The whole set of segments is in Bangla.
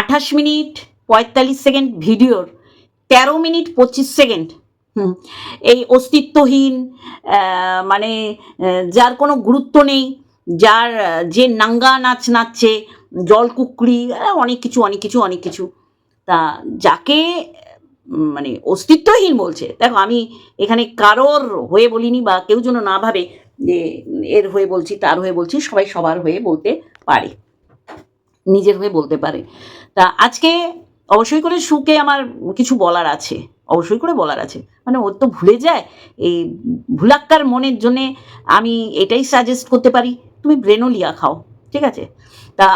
আঠাশ মিনিট পঁয়তাল্লিশ সেকেন্ড ভিডিওর, তেরো মিনিট পঁচিশ সেকেন্ড। এই অস্তিত্বহীন মানে যার কোনো গুরুত্ব নেই, যার, যে নাঙ্গা নাচ নাচছে জল কুকুরি অনেক কিছু অনেক কিছু অনেক কিছু। তা যাকে মানে অস্তিত্বহীন বলছে, দেখো আমি এখানে কারোর হয়ে বলিনি বা কেউ যেন না ভাবে যে এর হয়ে বলছি, তার হয়ে বলছি, সবাই সবার হয়ে বলতে পারে, নিজের হয়ে বলতে পারে। তা আজকে অবশ্যই করে সুকে আমার কিছু বলার আছে, অবশ্যই করে বলার আছে। মানে ওর তো ভুলে যায়, এই ভুলাক্কার মনের জন্যে আমি এটাই সাজেস্ট করতে পারি, তুমি ব্রেনোলিয়া খাও, ঠিক আছে? তা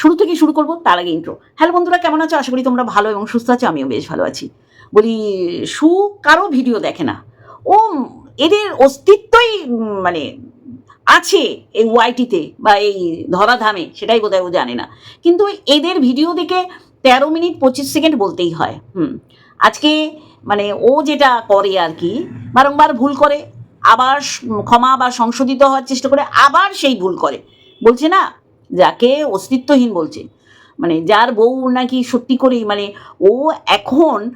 শুরু থেকে শুরু করব, তার আগে ইন্ট্রো হ্যালো বন্ধুরা, কেমন আছো? আশা করি তোমরা ভালো এবং সুস্থ আছো, আমিও বেশ ভালো আছি। বলি, সু কারও ভিডিও দেখে না। ও, এদের অস্তিত্বই মানে আছে এই ওয়াইটিতে বা এই ধরাধামে, সেটাই বোধহয় ও জানে না। কিন্তু এদের ভিডিও দেখে তেরো মিনিট পঁচিশ সেকেন্ড বলতেই হয়। হুম। আজকে মানে ও যেটা করে আর কি, বারংবার ভুল করে, আবার ক্ষমা বা সংশোধিত হওয়ার চেষ্টা করে, আবার সেই ভুল করে। বলছে না, যাকে অস্তিত্বহীন বলছে। মানে যার বউ নাকি সত্যি করেই মানে ও এখন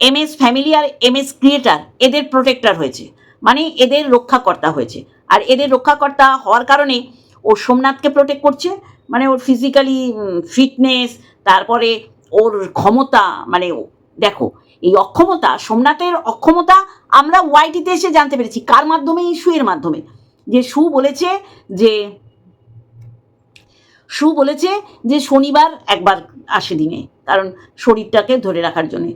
এম এস ফ্যামিলি আর এম এস ক্রিয়েটার এদের প্রোটেক্টর হয়েছে। মানে এদের রক্ষাকর্তা হয়েছে। আর এদের রক্ষাকর্তা হওয়ার কারণে ও সোমনাথকে প্রোটেক্ট করছে। মানে ওর ফিজিক্যালি ফিটনেস তারপরে ওর ক্ষমতা মানে দেখো এই অক্ষমতা সোমনাথের অক্ষমতা আমরা ওয়াইটিতে এসে জানতে পেরেছি। কার মাধ্যমে? এই সুয়ের মাধ্যমে। যে সু বলেছে যে সু বলেছে যে শনিবার একবার আসে দিনে কারণ শরীরটাকে ধরে রাখার জন্যে।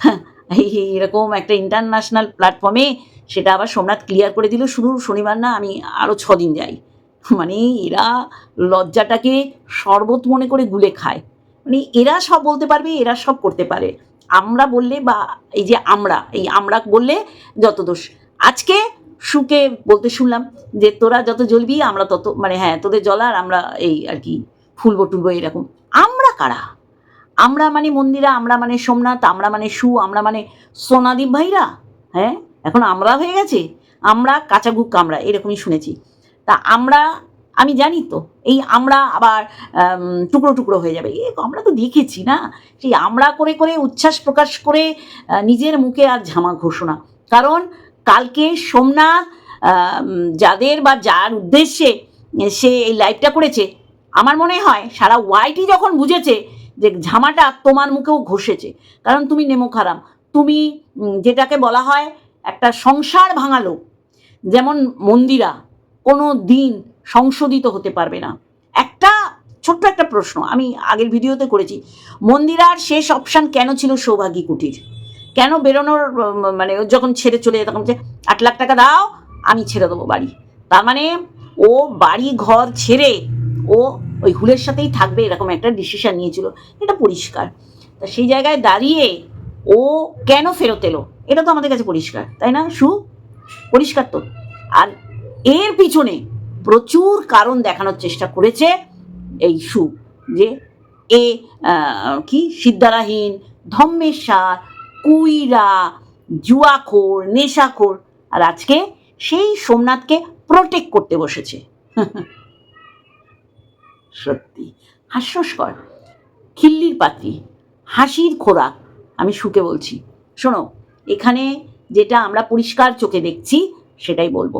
হ্যাঁ, এরকম একটা ইন্টারন্যাশনাল প্ল্যাটফর্মে সেটা আবার সোমনাথ ক্লিয়ার করে দিল। শুধু শনিবার না, আমি আরও ছদিন যাই। মানে এরা লজ্জাটাকে শরবত মনে করে গুলে খায়। মানে এরা সব বলতে পারবে, এরা সব করতে পারে। আমরা বললে বা এই যে আমরা, এই আমরা বললে যত দোষ। আজকে সুকে বলতে শুনলাম যে, তোরা যত জ্বলবি, আমরা তত মানে হ্যাঁ তোদের জ্বলার আমরা এই আর কি ফুলবো টুলবো এরকম। আমরা কারা? আমরা মানে মন্দিরা, আমরা মানে সোমনাথ, আমরা মানে সু, আমরা মানে সোনাদীপ ভাইরা? হ্যাঁ? এখন আমরা হয়ে গেছে? আমরা কাঁচাগুক কামড়া এরকমই শুনেছি। তা আমরা, আমি জানি তো, এই আমরা আবার টুকরো টুকরো হয়ে যাবে। এ, আমরা তো দেখেছি না? সেই আমরা করে করে উচ্ছ্বাস প্রকাশ করে নিজের মুখে আর ঝামা ঘোষণা। কারণ কালকে সোমনাথ যাদের বা যার উদ্দেশ্যে সে এই লাইভটা করেছে, আমার মনে হয় সারা ওয়াইটি যখন বুঝেছে যে ঝামাটা তোমার মুখেও ঘষেছে। কারণ তুমি নেমো খারাম। তুমি যেটাকে বলা হয় একটা সংসার ভাঙালো যেমন মন্দিরা কোনো দিন সংশোধিত হতে পারবে না। একটা ছোট্ট একটা প্রশ্ন, আমি আগের ভিডিওতে করেছি। মন্দিরার শেষ অপশান কেন ছিল সৌভাগী কুটির? কেন বেরোনোর মানে যখন ছেড়ে চলে তখন যে আট লাখ টাকা দাও, আমি ছেড়ে দেবো বাড়ি। তার মানে ও বাড়ি ঘর ছেড়ে ও ওই হুলের সাথেই থাকবে এরকম একটা ডিসিশন নিয়েছিল। এটা পরিষ্কার। তা সেই জায়গায় দাঁড়িয়ে ও কেন ফেরত এলো? এটা তো আমাদের কাছে পরিষ্কার, তাই না সু? পরিষ্কার তো। আর এর পিছনে প্রচুর কারণ দেখানোর চেষ্টা করেছে এই সু, যে এ কি? সিদ্ধারাহীন, ধম্মেশ্বর, কুইরা, জুয়াখোর, নেশাখোর। আর আজকে সেই সোমনাথকে প্রোটেক্ট করতে বসেছে। সত্যি। হাস্যস্কর। খিল্লির পাত্রী। হাসির খোরাক, আমি সুকে বলছি। শোনো, এখানে যেটা আমরা পরিষ্কার চোখে দেখছি, সেটাই বলব।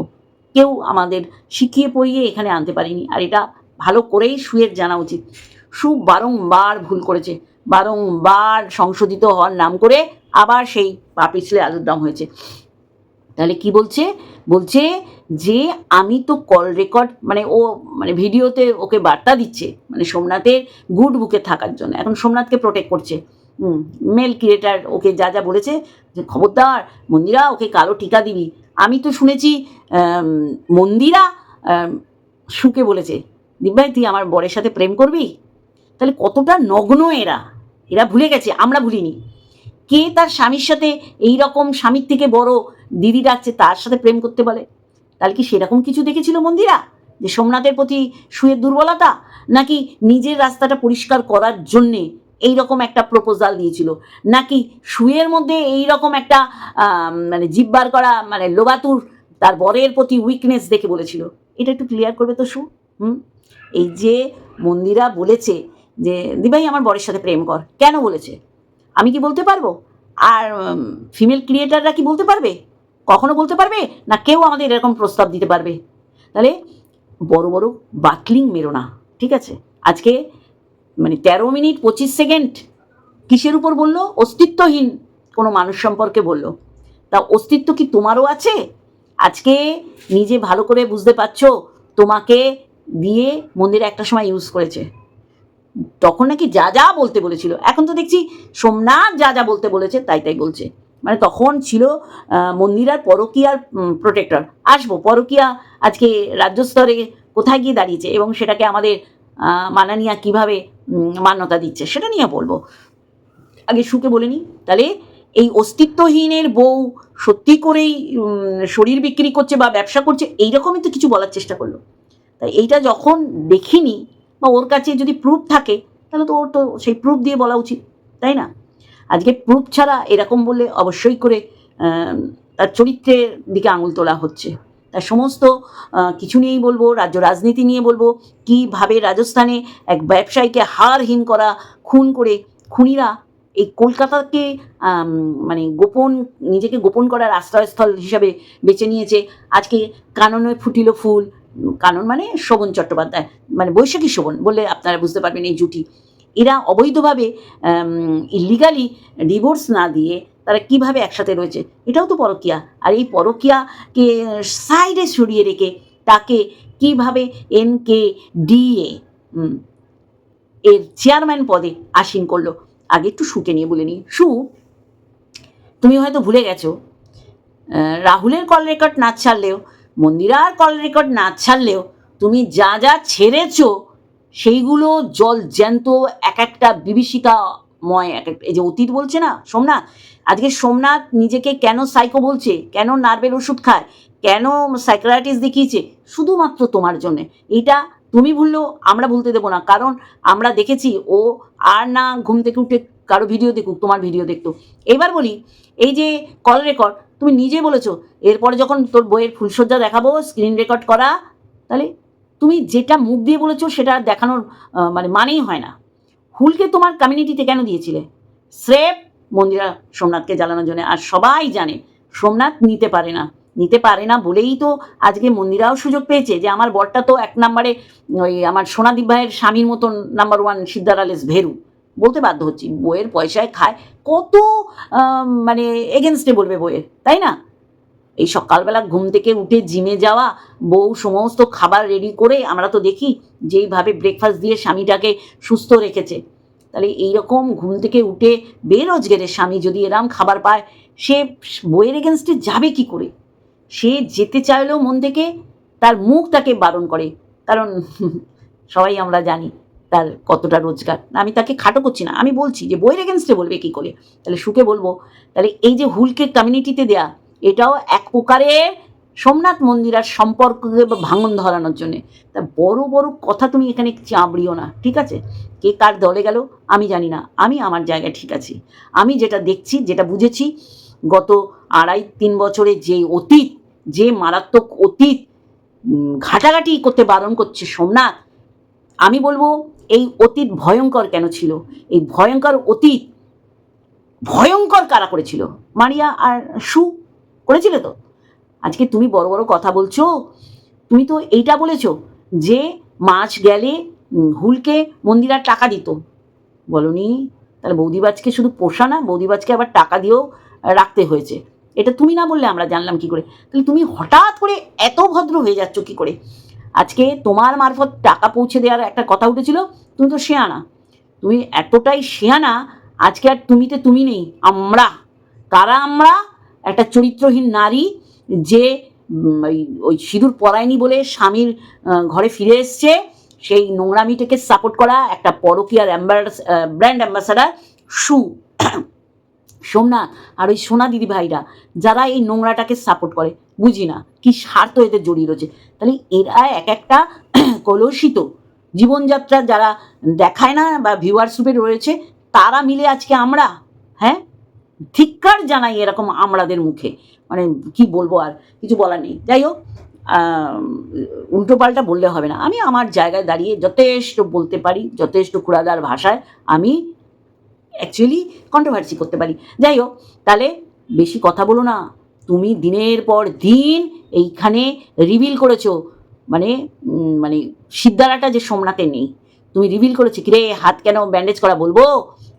কেউ আমাদের শিখিয়ে পড়িয়ে এখানে আনতে পারিনি, আর এটা ভালো করেই সুয়ের জানা উচিত। সু বারংবার ভুল করেছে, বারংবার সংশোধিত হওয়ার নাম করে আবার সেই পা পিছলে আলুর দম হয়েছে। তাহলে কি বলছে? বলছে যে আমি তো কল রেকর্ড মানে ও মানে ভিডিওতে ওকে বার্তা দিচ্ছে মানে সোমনাথের গুড বুকে থাকার জন্য। এখন সোমনাথকে প্রোটেক্ট করছে। মেল ক্রিয়েটার ওকে যা যা বলেছে, যে খবরদার, মন্দিরা, ওকে কালো টিকা দিবি। আমি তো শুনেছি মন্দিরা সুকে বলেছে, দিব্যাই, তুই আমার বরের সাথে প্রেম করবি? তাহলে কতটা নগ্ন এরা। এরা ভুলে গেছে, আমরা ভুলিনি। কে তার স্বামীর সাথে এই রকম স্বামীর থেকে বড় দিদি ডাকছে তার সাথে প্রেম করতে বলে? তাহলে কি সেরকম কিছু দেখেছিল মন্দিরা? যে সোমনাথের প্রতি সুয়ের দুর্বলতা? নাকি নিজের রাস্তাটা পরিষ্কার করার জন্যে এই রকম একটা প্রপোজাল দিয়েছিল? নাকি সুয়ের মধ্যে এই রকম একটা মানে জিব্বার করা মানে লোবাতুর তার বরের প্রতি উইকনেস দেখে বলেছিল? এটা একটু ক্লিয়ার করবে তো সু? হুম? এই যে মন্দিরা বলেছে যে, দিভাই, আমার বরের সাথে প্রেম কর। কেন বলেছে? আমি কি বলতে পারব? আর ফিমেল ক্রিয়েটাররা কি বলতে পারবে? কখনো বলতে পারবে? না কেউ আমাদের এরকম প্রস্তাব দিতে পারবে? তাহলে বড় বড় বাটলিং মেরো না, ঠিক আছে? আজকে মানে তেরো মিনিট পঁচিশ সেকেন্ড কিসের উপর বলল? অস্তিত্বহীন কোনো মানুষ সম্পর্কে বলল। তা অস্তিত্ব কি তোমারও আছে? আজকে নিজে ভালো করে বুঝতে পারছ, তোমাকে দিয়ে মন্দিরে একটা সময় ইউজ করেছে। তখন নাকি যা যা বলতে বলেছিল। এখন তো দেখছি সোমনাথ যা যা বলতে বলেছে তাই তাই বলছে। মানে তখন ছিল মন্দিরার পরকীয়ার প্রোটেক্টর আসব, পরকীয়া আজকে রাজ্য স্তরে কোথায় গিয়ে দাঁড়িয়েছে এবং সেটাকে আমাদের মানানিয়া কীভাবে মান্যতা দিচ্ছে সেটা নিয়ে বলব। আগে সুকে বলে নি তাহলে এই অস্তিত্বহীনের বউ সত্যি করেই শরীর বিক্রি করছে বা ব্যবসা করছে, এইরকমই তো কিছু বলার চেষ্টা করল। তাই এইটা যখন দেখিনি বা ওর কাছে যদি প্রুফ থাকে, তাহলে তো ওর তো সেই প্রুফ দিয়ে বলা উচিত, তাই না? আজকে প্রুফ ছাড়া এরকম বললে অবশ্যই করে তার চরিত্রের দিকে আঙুল তোলা হচ্ছে। তার সমস্ত কিছু নিয়েই বলব, রাজ্য রাজনীতি নিয়ে বলব, কীভাবে রাজস্থানে এক ব্যবসায়ীকে হারহীন করা, খুন করে খুনিরা এই কলকাতাকে মানে গোপন, নিজেকে গোপন করার আশ্রয়স্থল হিসাবে বেছে নিয়েছে। আজকে কাননে ফুটিল ফুল কানন মানে শোভন চট্টোপাধ্যায় মানে বৈশাখী শোভন বলে আপনারা বুঝতে পারবেন এই জুটি। এরা অবৈধভাবে ইলিগালি ডিভোর্স না দিয়ে তারা কীভাবে একসাথে রয়েছে, এটাও তো পরকিয়া। আর এই পরকিয়াকে সাইডে সরিয়ে রেখে তাকে কীভাবে এন কে ডিএ এর চেয়ারম্যান পদে আসীন করল, আগে একটু শুকে নিয়ে বলে নিই। সু, তুমি হয়তো ভুলে গেছো রাহুলের কল রেকর্ড না ছাড়লেও মন্দিরার কল রেকর্ড না ছাড়লেও তুমি যা যা ছেড়েছ, সেইগুলো জল জ্যান্ত এক একটা বিভীষিকাময় এক একটা এই যে অতীত বলছে না, সোমনাথ? আজকে সোমনাথ নিজেকে কেন সাইকো বলছে? কেন নার্ভের ওষুধ খায়? কেন সাইক্রাটিস দেখিয়েছে? শুধুমাত্র তোমার জন্যে। এটা তুমি ভুললেও আমরা ভুলতে দেবো না, কারণ আমরা দেখেছি ও আর না ঘুম থেকে উঠে কারও ভিডিও দেখুক, তোমার ভিডিও দেখতো। এবার বলি, এই যে কল রেকর্ড তুমি নিজে বলেছ, এরপরে যখন তোর বইয়ের ফুলসজ্জা দেখাবো স্ক্রিন রেকর্ড করা, তাহলে তুমি যেটা মুখ দিয়ে বলেছ সেটা দেখানোর মানে মানেই হয় না। হুলকে তোমার কমিউনিটিতে কেন দিয়েছিলে? স্রেফ মন্দিরা সোমনাথকে জ্বালানোর জন্য। আর সবাই জানে, সোমনাথ নিতে পারে না। নিতে পারে না বলেই তো আজকে মন্দিরাও সুযোগ পেয়েছে যে আমার বরটা তো এক নম্বরে ওই আমার সোনাদীপ ভাইয়ের স্বামীর মতন নাম্বার ওয়ান সিদ্ধারালেস ভেরু। বলতে বাধ্য হচ্ছি, বইয়ের পয়সায় খায়। কত মানে এগেনস্টে বলবে বইয়ের তাই না? এই সকালবেলা ঘুম থেকে উঠে জিমে যাওয়া, বউ সমস্ত খাবার রেডি করে, আমরা তো দেখি যেইভাবে ব্রেকফাস্ট দিয়ে স্বামীটাকে সুস্থ রেখেছে। তাহলে এইরকম ঘুম থেকে উঠে বেরোজগারের স্বামী যদি এরম খাবার পায়, সে বইয়ের এগেনস্টে যাবে কি করে? সে যেতে চাইলেও মন থেকে তার মুখ তাকে বারণ করে। কারণ সবাই আমরা জানি তার কতটা রোজগার। আমি তাকে খাটো করছি না। আমি বলছি যে, বইয়ের এগেনস্টে বলবে কি করে? তাহলে সুখে বলব, তাহলে এই যে হুলকে কমিউনিটিতে দেয়া, এটাও এক প্রকারে সোমনাথ মন্দিরার সম্পর্ককে বা ভাঙন ধরানোর জন্যে। তা বড় বড় কথা তুমি এখানে চাবড়িও না, ঠিক আছে? কে কার দলে গেল, আমি জানি না। আমি আমার জায়গায় ঠিক আছি। আমি যেটা দেখছি, যেটা বুঝেছি, গত আড়াই, তিন বছরে যে অতীত, যে মারাত্মক অতীত ঘাটাঘাটি করতে বারণ করছে সোমনাথ, আমি বলব এই অতীত ভয়ঙ্কর কেন ছিল? এই ভয়ঙ্কর অতীত ভয়ঙ্কর কারা করেছিল? মারিয়া আর সু করেছিল তো? আজকে তুমি বড় বড় কথা বলছো। তুমি তো এইটা বলেছ যে মাছ গেলে হুলকে মন্দিরার টাকা দিত। বলনি, তাহলে বৌদিবাজকে শুধু পোষা না, বৌদিবাজকে আবার টাকা দিয়েও রাখতে হয়েছে। এটা তুমি না বললে আমরা জানলাম কি করে? তাহলে তুমি হঠাৎ করে এত ভদ্র হয়ে যাচ্ছ কি করে? আজকে তোমার মারফত টাকা পৌঁছে দেওয়ার একটা কথা উঠেছিল, তুমি তো শেয়ানা। তুমি এতটাই শেয়ানা, আজকে আর তুমিতে তুমি নেই, আমরা। কারা আমরা? একটা চরিত্রহীন নারী যে ওই সিঁদুর পরায়নি বলে স্বামীর ঘরে ফিরে এসছে। সেই নোংরামিটাকে সাপোর্ট করা একটা পরকীয়ার ব্র্যান্ড অ্যাম্বাসাডার সু। সোমনাথ আর ওই সোনা দিদি ভাইরা যারা এই নোংরাটাকে সাপোর্ট করে। বুঝি না, কি স্বার্থ এদের জড়িয়ে রয়েছে। তাহলে এরা এক একটা কলুষিত জীবনযাত্রা যারা দেখায় না বা ভিউয়ার্স রূপে রয়েছে, তারা মিলে আজকে আমরা হ্যাঁ? ধিক্কার জানাই এরকম আমরাদের মুখে। মানে কি বলব আর, কিছু বলার নেই। যাই হোক উল্টোপাল্টা বললে হবে না। আমি আমার জায়গায় দাঁড়িয়ে যথেষ্ট বলতে পারি, যথেষ্ট কুড়াদার ভাষায় আমি অ্যাকচুয়ালি কন্ট্রোভার্সি করতে পারি। যাই হোক, তাহলে বেশি কথা বলো না। তুমি দিনের পর দিন এইখানে রিভিল করেছ। মানে মানে সিদ্ধারাটা যে সোমনাথে নেই। তুমি রিভিল করেছ, কিরে, হাত কেন ব্যান্ডেজ করা বলব?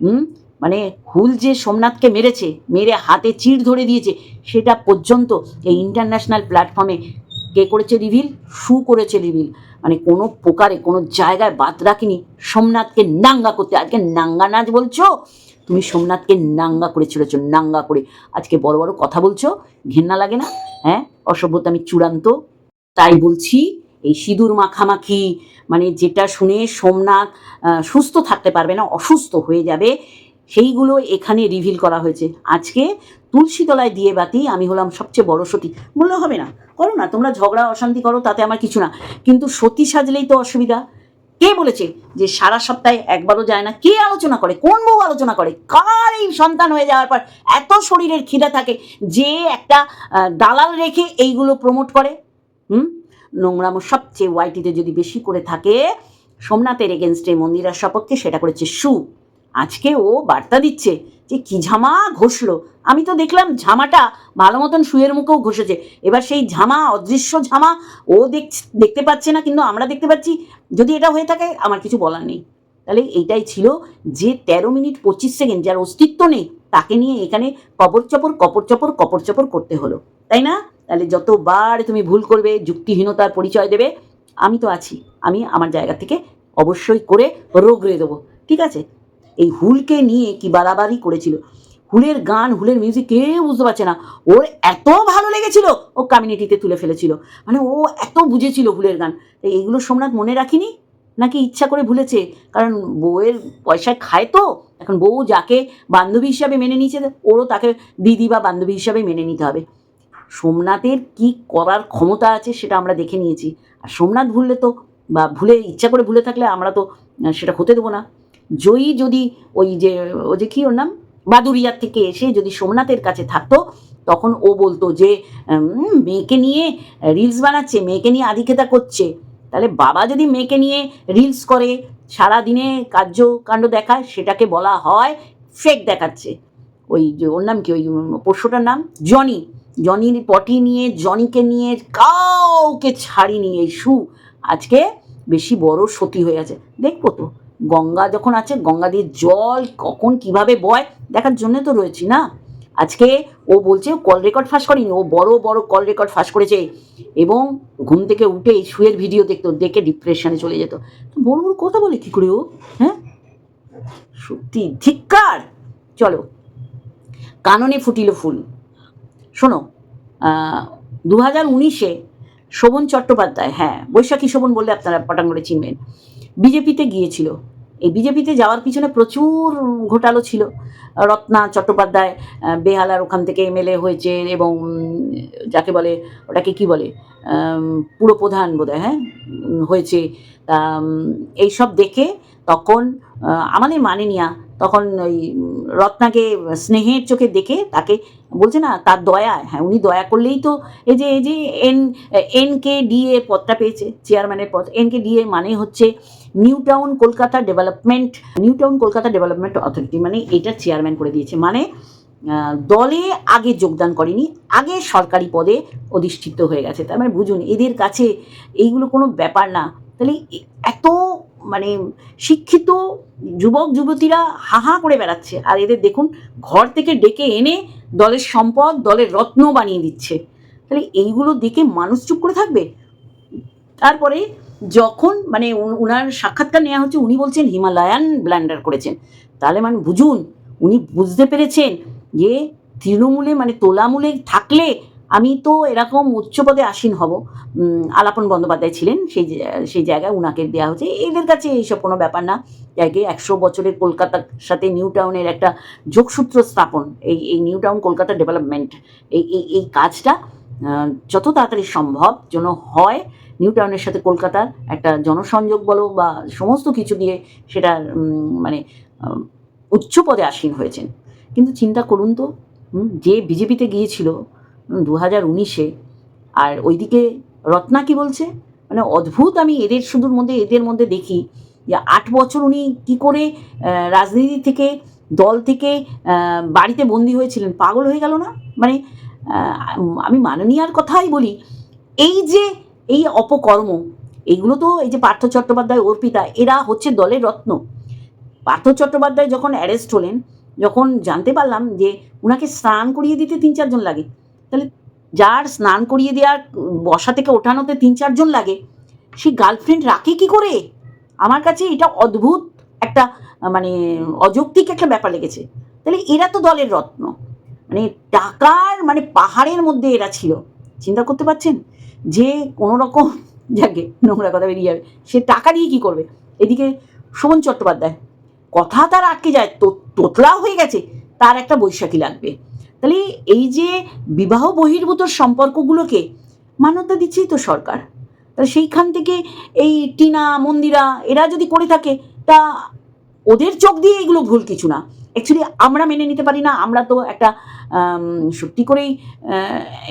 হুম? মানে হুল যে সোমনাথকে মেরেছে, মেরে হাতে চিড় ধরে দিয়েছে, সেটা পর্যন্ত এই ইন্টারন্যাশনাল প্ল্যাটফর্মে কে করেছে রিভিল শু করেছে রিভিল মানে কোনো প্রকারে, কোনো জায়গায় বাদ রাখিনি সোমনাথকে নাঙ্গা করতে। আজকে নাঙ্গা নাচ বলছো? তুমি সোমনাথকে নাঙ্গা করে ছেড়েছো, নাঙ্গা করে। আজকে বড় বড় কথা বলছো, ঘেন্না লাগে না? হ্যাঁ? অসভ্যতা আমি চূড়ান্ত। তাই বলছি, এই সিঁদুর মাখামাখি মানে যেটা শুনে সোমনাথ সুস্থ থাকতে পারবে না, অসুস্থ হয়ে যাবে, সেইগুলো এখানে রিভিল করা হয়েছে। আজকে তুলসীতলায় দিয়ে বাতি, আমি হলাম সবচেয়ে বড় সতী। বললে হবে না, করো না, তোমরা ঝগড়া, অশান্তি করো, তাতে আমার কিছু না। কিন্তু সতী সাজলেই তো অসুবিধা। কে বলেছে যে সারা সপ্তাহে একবারও যায় না? কে আলোচনা করে? কোন বউ আলোচনা করে? কার এই সন্তান হয়ে যাওয়ার পর এত শরীরের খিদা থাকে যে একটা দালাল রেখে এইগুলো প্রমোট করে? হুম? নোংরামো সবচেয়ে ওয়াইটিতে যদি বেশি করে থাকে, সোমনাথের এগেনস্টে মন্দিরার সপক্ষে সেটা করেছে সু। আজকে ও বার্তা দিচ্ছে যে কি ঝামা ঘষলো? আমি তো দেখলাম ঝামাটা ভালো মতন শুয়ের মুখেও ঘষেছে। এবার সেই ঝামা, অদৃশ্য ঝামা, ও দেখ দেখতে পাচ্ছে না, কিন্তু আমরা দেখতে পাচ্ছি, যদি এটা হয়ে থাকে, আমার কিছু বলার নেই। তাহলে এইটাই ছিল যে তেরো মিনিট পঁচিশ সেকেন্ড, যার অস্তিত্ব নেই, তাকে নিয়ে এখানে কপর চপর কপর চপর কপর চপর করতে হলো। তাই না? তাহলে যতবার তুমি ভুল করবে, যুক্তিহীনতার পরিচয় দেবে, আমি তো আছি। আমি আমার জায়গা থেকে অবশ্যই করে রোগড়ে দেবো। ঠিক আছে? এই হুলকে নিয়ে কি বাড়াবাড়ি করেছিল? হুলের গান, হুলের মিউজিক কেউ বুঝতে পারছে না। ওর এত ভালো লেগেছিল, ও কমিউনিটিতে তুলে ফেলেছিল। মানে ও এত বুঝেছিল হুলের গান। তো এইগুলো সোমনাথ মনে রাখিনি? নাকি ইচ্ছা করে ভুলেছে? কারণ বউয়ের পয়সায় খায় তো। এখন বউ যাকে বান্ধবী হিসাবে মেনে নিয়েছে, ওরও তাকে দিদি বা বান্ধবী হিসাবে মেনে নিতে হবে। সোমনাথের কি করার ক্ষমতা আছে সেটা আমরা দেখে নিয়েছি। আর সোমনাথ ভুললে তো, বা ভুলে, ইচ্ছা করে ভুলে থাকলে আমরা তো সেটা হতে দেবো না। জয়ী যদি ওই যে, ও যে কি ওর নাম? বাদুরিয়ার থেকে এসে যদি সোমনাথের কাছে থাকতো, তখন ও বলতো যে মেয়েকে নিয়ে রিলস বানাচ্ছে, মেয়েকে নিয়ে আধিক্যতা করছে। তাহলে বাবা যদি মেয়েকে নিয়ে রিলস করে সারা দিনে কার্যকাণ্ড দেখায়, সেটাকে বলা হয় ফেক দেখাচ্ছে। ওই যে, ওর নাম কি? ওই পশুটার নাম? জনি। জনির পটি নিয়ে, জনিকে নিয়ে কাউকে ছাড়িনি এই সু। আজকে বেশি বড় সতী হয়ে আছে। দেখব তো। গঙ্গা যখন আছে, গঙ্গা দিয়ে জল কখন কীভাবে বয়, দেখার জন্য তো রয়েছি না? আজকে ও বলছে, কল রেকর্ড ফাঁস করেনি। ও বড় বড় কল রেকর্ড ফাঁস করেছে। এবং ঘুম থেকে উঠে শুয়ের ভিডিও দেখতো, দেখে ডিপ্রেশনে চলে যেত। বড় বড় কথা বলে কি করে ও? হ্যাঁ? সত্যি ধিক্কার! চলো, কাননে ফুটিল ফুল। শোনো দু হাজার উনিশে শোভন চট্টোপাধ্যায় হ্যাঁ বৈশাখী শোভন বললে আপনারা পটাং করে চিনবেন। বিজেপিতে গিয়েছিল। এই বিজেপিতে যাওয়ার পিছনে প্রচুর ঘোটালো ছিল। রত্না চট্টোপাধ্যায় বেহালার ওখান থেকে এমএলএ হয়েছে এবং যাকে বলে ওটাকে কি বলে পুরো পুরপ্রধান বোধহয় হ্যাঁ? হয়েছে। তা, এইসব দেখে তখন আমাদের মানে মাননীয়া তখন ওই রত্নাকে স্নেহের চোখে দেখে তাকে বলছে, না, তার দয়া হ্যাঁ উনি দয়া করলেই তো এই যে এই যে এন এন কে ডিএ পদটা পেয়েছে, চেয়ারম্যানের পদ, এন কে ডিএ মানে হচ্ছে New Town Kolkata development New Town Kolkata development authority মানে এটা চেয়ারম্যান করে দিয়েছে মানে দলে আগে যোগদান করেনি, আগে সরকারি পদে অধিষ্ঠিত হয়ে গেছে, তার মানে বুঝুন, এদের কাছে এইগুলো কোনো ব্যাপার না, তাহলে এ- এত মানে শিক্ষিত যুবক, যুবতীরা হাহা করে বেড়াচ্ছে। আর এদের দেখুন, ঘর থেকে ডেকে এনে দলের সম্পদ, দলের রত্ন বানিয়ে দিচ্ছে। তাহলে এইগুলো দেখে মানুষ চুপ করে থাকবে? তারপরে যখন মানে উন- উনার সাক্ষাৎকার নেওয়া হচ্ছে, উনি বলছেন, হিমালয়ান ব্ল্যান্ডার করেছেন। তাহলে মানে বুঝুন, উনি বুঝতে পেরেছেন যে তৃণমূলে মানে তোলামূলে থাকলে আমি তো এরকম উচ্চ পদে আসীন হব। আলাপন বন্দ্যোপাধ্যায় ছিলেন, সেই সেই জায়গায় উনাকে দেওয়া হচ্ছে। এদের কাছে এইসব কোনো ব্যাপার না। জায়গায় একশো বছরের কলকাতার সাথে নিউ টাউনের একটা যোগসূত্র স্থাপন, এই এই নিউ টাউন কলকাতা ডেভেলপমেন্ট, এই এই এই কাজটা যত তাড়াতাড়ি সম্ভব যেন হয়, নিউ টাউনের সাথে কলকাতার একটা জনসংযোগ বলো বা সমস্ত কিছু দিয়ে সেটা মানে উচ্চ পদে আসীন হয়েছেন। কিন্তু চিন্তা করুন তো যে বিজেপিতে গিয়েছিল দু হাজার উনিশে। আর ওইদিকে রত্না কি বলছে? মানে অদ্ভুত আমি এদের শুধুর মধ্যে, এদের মধ্যে দেখি যে আট বছর উনি কি করে রাজনীতি থেকে, দল থেকে বাড়িতে বন্দি হয়েছিলেন। পাগল হয়ে গেল না? মানে আমি মাননীয়ার কথাই বলি, এই যে এই অপকর্ম এইগুলো তো এই যে পার্থ চট্টোপাধ্যায় অর্পিতা এরা হচ্ছে দলের রত্ন। পার্থ চট্টোপাধ্যায় যখন অ্যারেস্ট হলেন, যখন জানতে পারলাম যে ওনাকে স্নান করিয়ে দিতে তিন চারজন লাগে তাহলে যার স্নান করিয়ে দেওয়ার বসা থেকে ওঠানোতে তিন চারজন লাগে, সেই গার্লফ্রেন্ড রাখে কি করে? আমার কাছে এটা অদ্ভুত একটা মানে অযৌক্তিক একটা ব্যাপার লেগেছে। তাহলে এরা তো দলের রত্ন। মানে টাকার মানে পাহাড়ের মধ্যে এরা ছিল। চিন্তা করতে পারছেন? যে কোনো রকম, যাকে নোংরা কথা বেরিয়ে যাবে, সে টাকা দিয়ে কি করবে? এদিকে শোভন চট্টোপাধ্যায়, কথা তার আটকে যায়, তো- তোতলা হয়ে গেছে, তার একটা বৈশাখী লাগবে। তাহলে এই যে বিবাহ বহির্ভূত সম্পর্কগুলোকে মান্যতা দিচ্ছেই তো সরকার। তাহলে সেইখান থেকে এই টিনা, মন্দিরা, এরা যদি করে থাকে, তা ওদের চোখ দিয়ে এগুলো ভুল কিছু না। অ্যাকচুয়ালি আমরা মেনে নিতে পারি না। আমরা তো একটা সত্যি করেই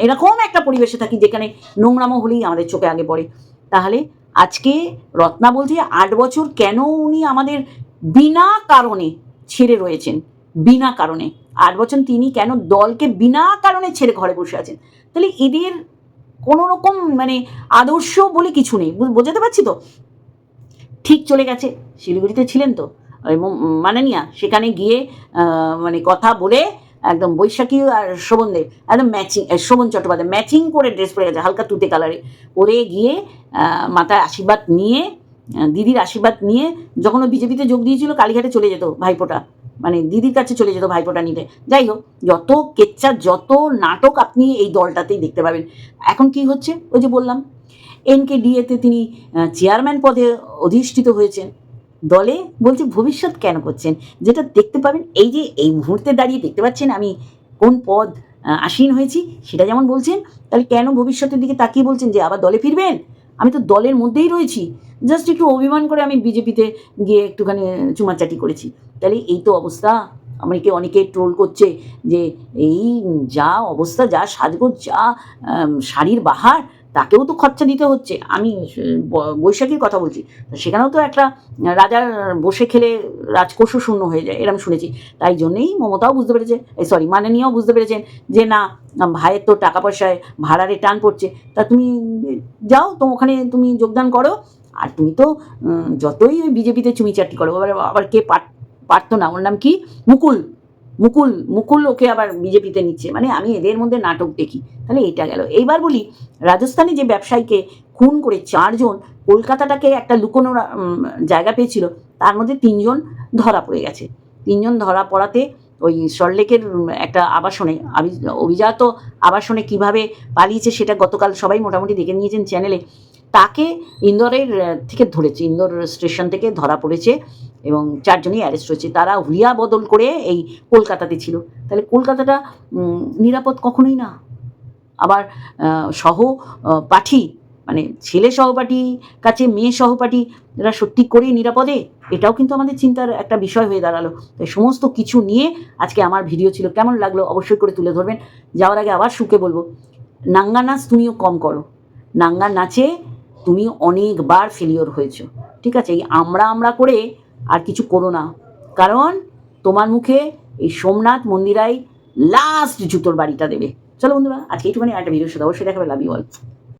এরকম একটা পরিবেশে থাকি যেখানে নোংরামো হলেই আমাদের চোখে আগে পড়ে। তাহলে আজকে রত্না বলছে, আট বছর কেন উনি আমাদের বিনা কারণে ছেড়ে রয়েছেন? বিনা কারণে। আট বছর তিনি কেন দলকে বিনা কারণে ছেড়ে ঘরে বসে আছেন? তাহলে এদের কোনো রকম মানে আদর্শ বলে কিছু নেই। বোঝাতে পারছি তো? ঠিক চলে গেছে। শিলিগুড়িতে ছিলেন তো? মাননীয়া, সেখানে গিয়ে মানে কথা বলে একদম বৈশাখী আর শোভনদেব একদম ম্যাচিং শোভন চট্টোপাধ্যায়, ম্যাচিং করে ড্রেস পরে গেছে, হালকা তুতে কালারে। পরে গিয়ে মাথায় আশীর্বাদ নিয়ে দিদির আশীর্বাদ নিয়ে যখন ও বিজেপিতে যোগ দিয়েছিল, কালীঘাটে চলে যেত ভাইপোটা। মানে দিদির কাছে চলে যেত ভাইপোটা নিতে। যাই হোক, যত কেচ্চা যত নাটক আপনি এই দলটাতেই দেখতে পাবেন। এখন কি হচ্ছে? ওই যে বললাম এনকে ডিএতে তিনি চেয়ারম্যান পদে অধিষ্ঠিত হয়েছেন। দলে বলছে ভবিষ্যৎ কেন করছেন? যেটা দেখতে পাবেন, এই যে এই মুহূর্তে দাঁড়িয়ে দেখতে পাচ্ছেন আমি কোন পদ আসীন হয়েছি, সেটা যেমন বলছেন, তাহলে কেন ভবিষ্যতের দিকে তাকিয়ে বলছেন যে আবার দলে ফিরবেন? আমি তো দলের মধ্যেই রয়েছি। জাস্ট একটু অভিমান করে আমি বিজেপিতে গিয়ে একটুখানি চুমাচাটি করেছি। তাহলে এই তো অবস্থা। আমাকে অনেকে ট্রোল করছে যে এই যা অবস্থা, যা সাজগোজ, যা শাড়ির বাহার তাকেও তো খরচা দিতে হচ্ছে। আমি বৈশাখীর কথা বলছি। সেখানেও তো একটা রাজার বসে খেলে রাজকোষ শূন্য হয়ে যায় এরকম শুনেছি। তাই জন্যেই মমতাও বুঝতে পেরেছে এই সরি মাননীয়াও বুঝতে পেরেছেন যে না ভাইয়ের তো টাকা পয়সায় ভাড়ারে টান পড়ছে। তা তুমি যাও, তো ওখানে তুমি যোগদান করো। আর তুমি তো যতই ওই বিজেপিতে চুমি চাটি করো আবার আবার কে পার- পারতো না? ওর নাম কি? মুকুল। মুকুল মুকুল ওকে আবার বিজেপিতে নিচ্ছে। মানে আমি এদের মধ্যে নাটক দেখি। তাহলে এটা গেল। এইবার বলি, রাজস্থানে যে ব্যবসায়ীকে খুন করে চারজন, কলকাতাটাকে একটা লুকোনো জায়গা পেয়েছিল, তার মধ্যে তিনজন ধরা পড়ে গেছে। তিনজন ধরা পড়াতে ওই সল্টলেকের একটা আবাসনে অভিজাত আবাসনে কীভাবে পালিয়েছে সেটা গতকাল সবাই মোটামুটি দেখে নিয়েছেন চ্যানেলে। তাকে ইন্দোরের থেকে ধরেছে, ইন্দোর স্টেশন থেকে ধরা পড়েছে। এবং চারজনই অ্যারেস্ট হয়েছে তারা হুলিয়া বদল করে এই কলকাতাতে ছিল। তাহলে কলকাতাটা নিরাপদ কখনোই না। আবার সহ পাঠী মানে ছেলে সহপাঠী, কাছে মেয়ে সহপাঠী, এরা সত্যি করেই নিরাপদে? এটাও কিন্তু আমাদের চিন্তার একটা বিষয় হয়ে দাঁড়াল। তাই সমস্ত কিছু নিয়ে আজকে আমার ভিডিও ছিল। কেমন লাগল অবশ্যই করে তুলে ধরবেন। যাওয়ার আগে আবার সুখে বলব, নাঙ্গা নাচ তুমিও কম করো। নাঙ্গা নাচে তুমি অনেকবার ফেলিওর হয়েছো। ঠিক আছে? এই আমরা আমরা করে আর কিছু করো না। কারণ তোমার মুখে এই সোমনাথ মন্দিরাই লাস্ট জুতোর বাড়িটা দেবে। চলো বন্ধুরা, আজকে একটুখানি একটা ভিডিওর সাথে অবশ্যই দেখাবে লাভ ইউ অল